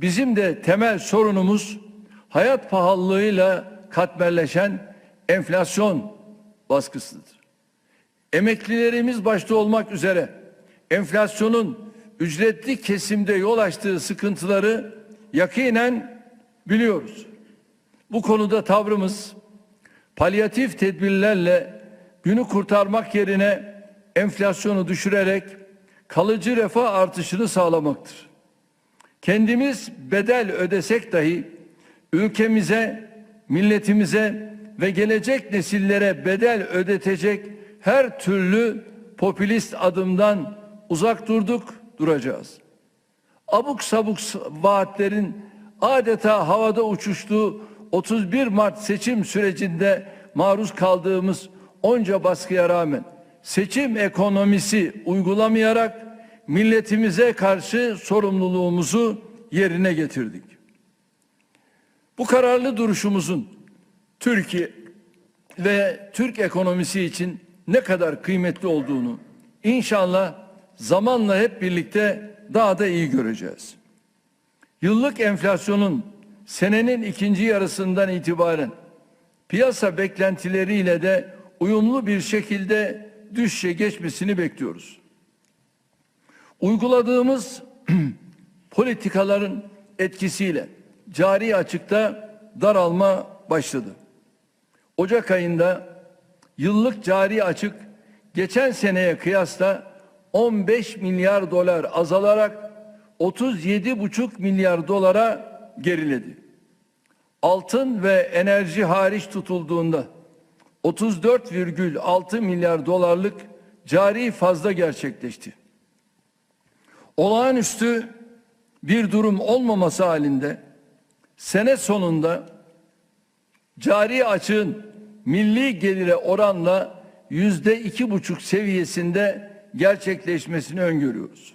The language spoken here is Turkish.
Bizim de temel sorunumuz hayat pahalılığıyla katmerleşen enflasyon baskısıdır. Emeklilerimiz başta olmak üzere enflasyonun ücretli kesimde yol açtığı sıkıntıları yakinen biliyoruz. Bu konuda tavrımız palyatif tedbirlerle günü kurtarmak yerine enflasyonu düşürerek kalıcı refah artışını sağlamaktır. Kendimiz bedel ödesek dahi ülkemize, milletimize ve gelecek nesillere bedel ödetecek her türlü popülist adımdan uzak durduk, duracağız. Abuk sabuk vaatlerin adeta havada uçuştuğu 31 Mart seçim sürecinde maruz kaldığımız onca baskıya rağmen seçim ekonomisi uygulamayarak milletimize karşı sorumluluğumuzu yerine getirdik. Bu kararlı duruşumuzun Türkiye ve Türk ekonomisi için ne kadar kıymetli olduğunu inşallah zamanla hep birlikte daha da iyi göreceğiz. Yıllık enflasyonun senenin ikinci yarısından itibaren piyasa beklentileriyle de uyumlu bir şekilde düşüşe geçmesini bekliyoruz. Uyguladığımız politikaların etkisiyle cari açıkta daralma başladı. Ocak ayında yıllık cari açık geçen seneye kıyasla 15 milyar dolar azalarak 37,5 milyar dolara geriledi. Altın ve enerji hariç tutulduğunda 34,6 milyar dolarlık cari fazla gerçekleşti. Olağanüstü bir durum olmaması halinde sene sonunda cari açığın milli gelire oranla yüzde iki buçuk seviyesinde gerçekleşmesini öngörüyoruz.